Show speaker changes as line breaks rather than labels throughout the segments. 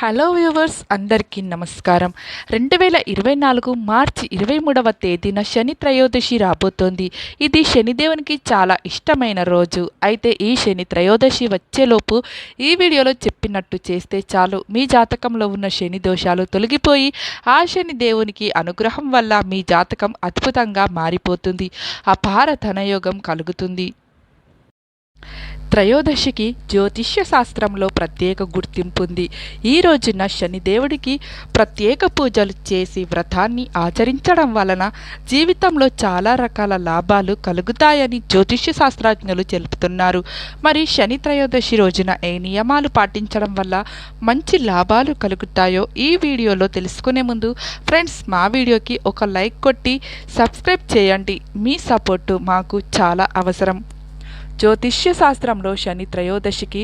Hello viewers అందరికీ నమస్కారం. రెండు వేల ఇరవై నాలుగు మార్చి ఇరవై మూడవ తేదీన శని త్రయోదశి రాబోతోంది. ఇది శనిదేవునికి చాలా ఇష్టమైన రోజు. అయితే ఈ శని త్రయోదశి వచ్చేలోపు ఈ వీడియోలో చెప్పినట్టు చేస్తే చాలు మీ జాతకంలో ఉన్న శని దోషాలు తొలగిపోయి ఆ శని దేవునికి అనుగ్రహం వల్ల మీ జాతకం అద్భుతంగా మారిపోతుంది. అపార ధనయోగం కలుగుతుంది. త్రయోదశికి జ్యోతిష్య శాస్త్రంలో ప్రత్యేక గుర్తింపు ఉంది. ఈ రోజున శనిదేవుడికి ప్రత్యేక పూజలు చేసి వ్రతాన్ని ఆచరించడం వలన జీవితంలో చాలా రకాల లాభాలు కలుగుతాయని జ్యోతిష్య శాస్త్రజ్ఞులు తెలుపుతున్నారు మరి శని త్రయోదశి రోజున ఏ నియమాలు పాటించడం వల్ల మంచి లాభాలు కలుగుతాయో ఈ వీడియోలో తెలుసుకునే ముందు ఫ్రెండ్స్ మా వీడియోకి ఒక లైక్ కొట్టి సబ్స్క్రైబ్ చేయండి. మీ సపోర్టు మాకు చాలా అవసరం. జ్యోతిష్య శాస్త్రంలో శని త్రయోదశికి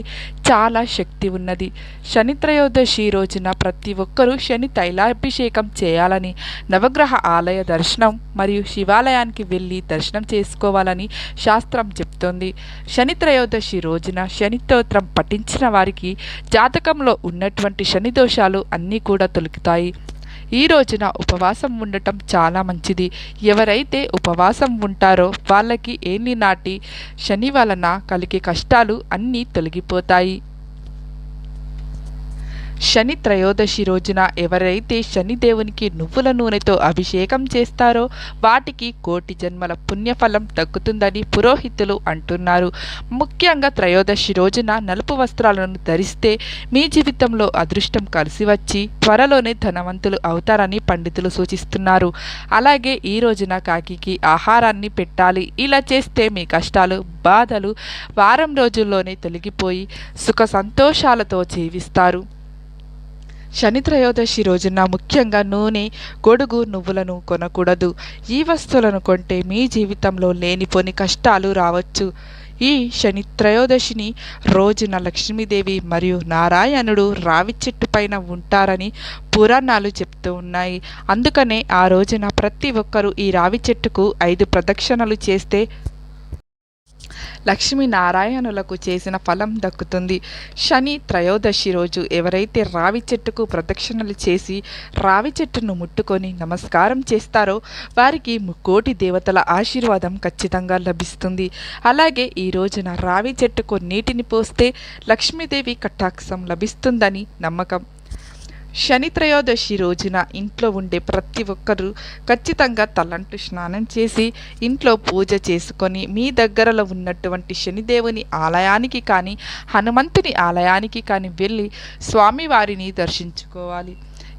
చాలా శక్తి ఉన్నది. శని త్రయోదశి రోజున ప్రతి ఒక్కరూ శని తైలాభిషేకం చేయాలని నవగ్రహ ఆలయ దర్శనం మరియు శివాలయానికి వెళ్ళి దర్శనం చేసుకోవాలని శాస్త్రం చెప్తోంది. శని త్రయోదశి రోజున శని స్తోత్రం పఠించిన వారికి జాతకంలో ఉన్నటువంటి శని దోషాలు అన్నీ కూడా తొలుకుతాయి ఈ రోజున ఉపవాసం ఉండటం చాలా మంచిది. ఎవరైతే ఉపవాసం ఉంటారో వాళ్ళకి ఏలి నాటి శని వలన కలిగే కష్టాలు అన్నీ తొలగిపోతాయి. శని త్రయోదశి రోజున ఎవరైతే శనిదేవునికి నువ్వుల నూనెతో అభిషేకం చేస్తారో వాటికి కోటి జన్మల పుణ్యఫలం దక్కుతుందని పురోహితులు అంటున్నారు. ముఖ్యంగా త్రయోదశి రోజున నలుపు వస్త్రాలను ధరిస్తే మీ జీవితంలో అదృష్టం కలిసి వచ్చి త్వరలోనే ధనవంతులు అవుతారని పండితులు సూచిస్తున్నారు. అలాగే ఈ రోజున కాకికి ఆహారాన్ని పెట్టాలి. ఇలా చేస్తే మీ కష్టాలు బాధలు వారం రోజుల్లోనే తొలగిపోయి సుఖ సంతోషాలతో జీవిస్తారు. శని త్రయోదశి రోజున ముఖ్యంగా నూనె గొడుగు నువ్వులను కొనకూడదు. ఈ వస్తువులను కొంటే మీ జీవితంలో లేనిపోని కష్టాలు రావచ్చు. ఈ శని త్రయోదశిని రోజున లక్ష్మీదేవి మరియు నారాయణుడు రావి చెట్టు పైన ఉంటారని పురాణాలు చెప్తూ ఉన్నాయి. అందుకనే ఆ రోజున ప్రతి ఒక్కరూ ఈ రావి చెట్టుకు ఐదు ప్రదక్షిణలు చేస్తే లక్ష్మీనారాయణులకు చేసిన ఫలం దక్కుతుంది. శని త్రయోదశి రోజు ఎవరైతే రావి చెట్టుకు ప్రదక్షిణలు చేసి రావి చెట్టును ముట్టుకొని నమస్కారం చేస్తారో వారికి ముక్కోటి దేవతల ఆశీర్వాదం ఖచ్చితంగా లభిస్తుంది. అలాగే ఈ రోజున రావి చెట్టుకు నీటిని పోస్తే లక్ష్మీదేవి కటాక్షం లభిస్తుందని నమ్మకం. శని త్రయోదశి రోజున ఇంట్లో ఉండే ప్రతి ఒక్కరూ ఖచ్చితంగా తలంటు స్నానం చేసి ఇంట్లో పూజ చేసుకొని మీ దగ్గరలో ఉన్నటువంటి శనిదేవుని ఆలయానికి కానీ హనుమంతుని ఆలయానికి కానీ వెళ్ళి స్వామివారిని దర్శించుకోవాలి.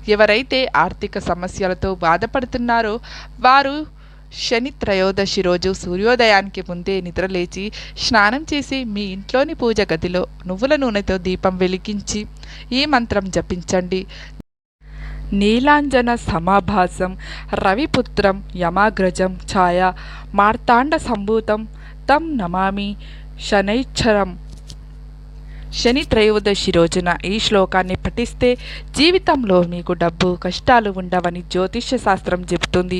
ఎవరైతే ఆర్థిక సమస్యలతో బాధపడుతున్నారో వారు శని త్రయోదశి రోజు సూర్యోదయానికి ముందే నిద్రలేచి స్నానం చేసి మీ ఇంట్లోని పూజ గదిలో నువ్వుల నూనెతో దీపం వెలిగించి ఈ మంత్రం జపించండి. నీలాంజన సమాభాసం రవిపుత్రం యమాగ్రజం ఛాయ మార్తాండ సంభూతం తం నమామి శనైక్షరం శని త్రయోదశి రోజున ఈ శ్లోకాన్ని పఠిస్తే జీవితంలో మీకు డబ్బు కష్టాలు ఉండవని జ్యోతిష్య శాస్త్రం చెబుతుంది.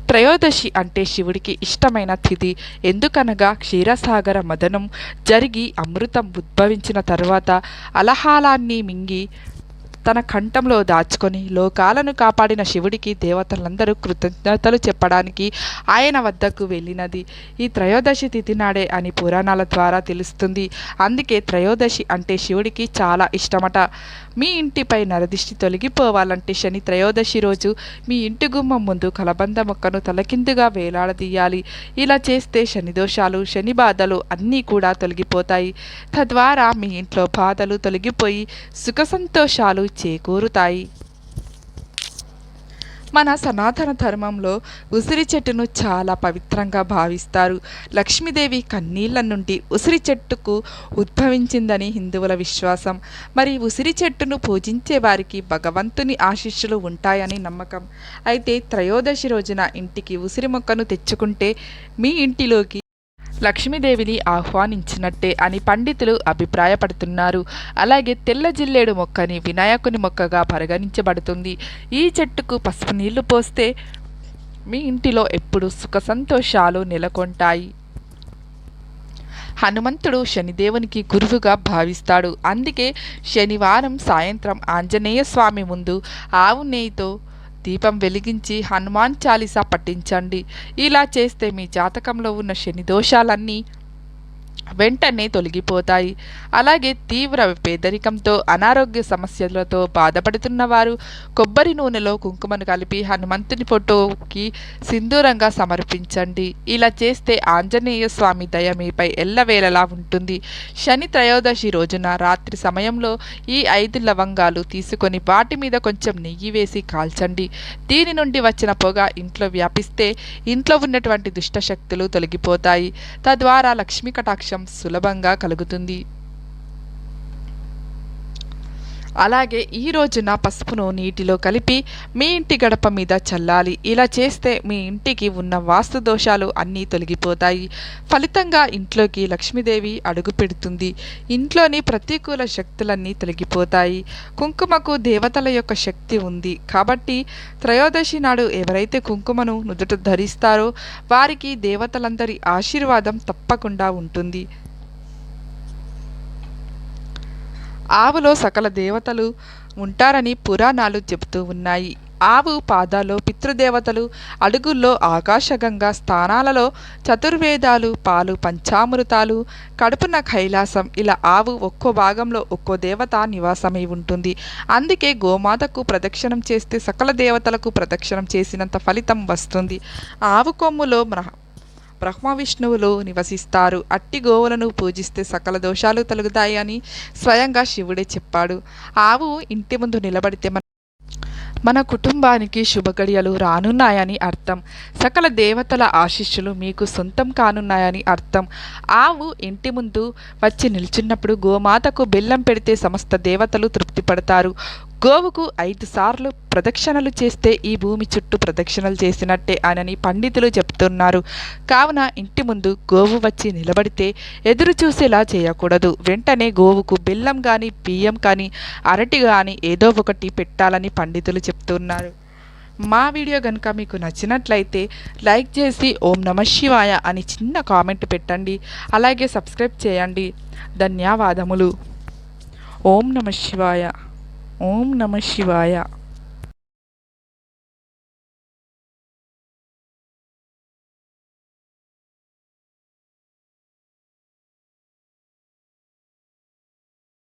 త్రయోదశి అంటే శివుడికి ఇష్టమైన తిథి. ఎందుకనగా క్షీరసాగర మదనం జరిగి అమృతం ఉద్భవించిన తర్వాత అలహాలాన్ని మింగి తన కంఠంలో దాచుకొని లోకాలను కాపాడిన శివుడికి దేవతలందరూ కృతజ్ఞతలు చెప్పడానికి ఆయన వద్దకు వెళ్ళినది. ఈ త్రయోదశి తిథి నాడే అని పురాణాల ద్వారా తెలుస్తుంది. అందుకే త్రయోదశి అంటే శివుడికి చాలా ఇష్టమట. మీ ఇంటిపై నరదిష్టి తొలగిపోవాలంటే శని త్రయోదశి రోజు మీ ఇంటి గుమ్మం ముందు కలబంద మొక్కను తలకిందుగా వేలాడదీయాలి. ఇలా చేస్తే శని దోషాలు శని బాధలు అన్నీ కూడా తొలగిపోతాయి. తద్వారా మీ ఇంట్లో బాధలు తొలగిపోయి సుఖ సంతోషాలు చేకూరుతాయి. మన సనాతన ధర్మంలో ఉసిరి చెట్టును చాలా పవిత్రంగా భావిస్తారు. లక్ష్మీదేవి కన్నీళ్ళ నుండి ఉసిరి చెట్టుకు ఉద్భవించిందని హిందువుల విశ్వాసం. మరి ఉసిరి చెట్టును పూజించే వారికి భగవంతుని ఆశీస్సులు ఉంటాయని నమ్మకం. అయితే త్రయోదశి రోజున ఇంటికి ఉసిరి మొక్కను తెచ్చుకుంటే మీ ఇంటిలోకి లక్ష్మీదేవిని ఆహ్వానించినట్టే అని పండితులు అభిప్రాయపడుతున్నారు. అలాగే తెల్ల జిల్లేడు మొక్కని వినాయకుని మొక్కగా పరిగణించబడుతుంది. ఈ చెట్టుకు పసుపు నీళ్ళు పోస్తే మీ ఇంటిలో ఎప్పుడు సుఖ సంతోషాలు నెలకొంటాయి. హనుమంతుడు శనిదేవునికి గురువుగా భావిస్తాడు. అందుకే శనివారం సాయంత్రం ఆంజనేయ స్వామి ముందు ఆవు నెయ్యితో దీపం వెలిగించి హనుమాన్ చాలీసా పఠించండి. ఇలా చేస్తే మీ జాతకంలో ఉన్న శని దోషాలన్నీ వెంటనే తొలగిపోతాయి. అలాగే తీవ్ర పేదరికంతో అనారోగ్య సమస్యలతో బాధపడుతున్న వారు కొబ్బరి నూనెలో కుంకుమను కలిపి హనుమంతుని ఫోటోకి సింధూరంగా సమర్పించండి. ఇలా చేస్తే ఆంజనేయ స్వామి దయ మీపై ఎల్లవేళలా ఉంటుంది. శని త్రయోదశి రోజున రాత్రి సమయంలో ఈ ఐదు లవంగాలు తీసుకొని వాటి మీద కొంచెం నెయ్యి వేసి కాల్చండి. దీని నుండి వచ్చిన పొగ ఇంట్లో వ్యాపిస్తే ఇంట్లో ఉన్నటువంటి దుష్ట శక్తులు తొలగిపోతాయి. తద్వారా లక్ష్మీ కటాక్ష సులభంగా కలుగుతుంది. అలాగే ఈ రోజున పసుపును నీటిలో కలిపి మీ ఇంటి గడప మీద చల్లాలి. ఇలా చేస్తే మీ ఇంటికి ఉన్న వాస్తు దోషాలు అన్నీ తొలగిపోతాయి. ఫలితంగా ఇంట్లోకి లక్ష్మీదేవి అడుగు పెడుతుంది. ఇంట్లోని ప్రతికూల శక్తులన్నీ తొలగిపోతాయి. కుంకుమకు దేవతల యొక్క శక్తి ఉంది కాబట్టి త్రయోదశి నాడు ఎవరైతే కుంకుమను నుదుట ధరిస్తారో వారికి దేవతలందరి ఆశీర్వాదం తప్పకుండా ఉంటుంది. ఆవులో సకల దేవతలు ఉంటారని పురాణాలు చెబుతూ ఉన్నాయి. ఆవు పాదాల్లో పితృదేవతలు అడుగుల్లో ఆకాశగంగా స్థానాలలో చతుర్వేదాలు పాలు పంచామృతాలు కడుపున కైలాసం ఇలా ఆవు ఒక్కో భాగంలో ఒక్కో దేవత నివాసమై ఉంటుంది. అందుకే గోమాతకు ప్రదక్షిణం చేస్తే సకల దేవతలకు ప్రదక్షిణం చేసినంత ఫలితం వస్తుంది. ఆవు కొమ్ములో బ్రహ్మ విష్ణువులు నివసిస్తారు. అట్టి గోవులను పూజిస్తే సకల దోషాలు తొలగుతాయి అని స్వయంగా శివుడే చెప్పాడు. ఆవు ఇంటి ముందు నిలబడితే మన మన కుటుంబానికి శుభగడియలు రానున్నాయని అర్థం. సకల దేవతల ఆశీస్సులు మీకు సొంతం కానున్నాయని అర్థం. ఆవు ఇంటి ముందు వచ్చి నిల్చున్నప్పుడు గోమాతకు బెల్లం పెడితే సమస్త దేవతలు తృప్తి పడతారు గోవుకు ఐదు సార్లు ప్రదక్షిణలు చేస్తే ఈ భూమి చుట్టూ ప్రదక్షిణలు చేసినట్టే అని పండితులు చెప్తున్నారు. కావున ఇంటి ముందు గోవు వచ్చి నిలబడితే ఎదురు చూసేలా చేయకూడదు. వెంటనే గోవుకు బెల్లం కానీ బియ్యం కానీ అరటి కానీ ఏదో ఒకటి పెట్టాలని పండితులు చెప్తున్నారు. మా వీడియో కనుక మీకు నచ్చినట్లయితే లైక్ చేసి ఓం నమ శివాయ అని చిన్న కామెంట్ పెట్టండి. అలాగే సబ్స్క్రైబ్ చేయండి. ధన్యవాదములు. ఓం నమ శివాయ. ఓం నమ శివాయ.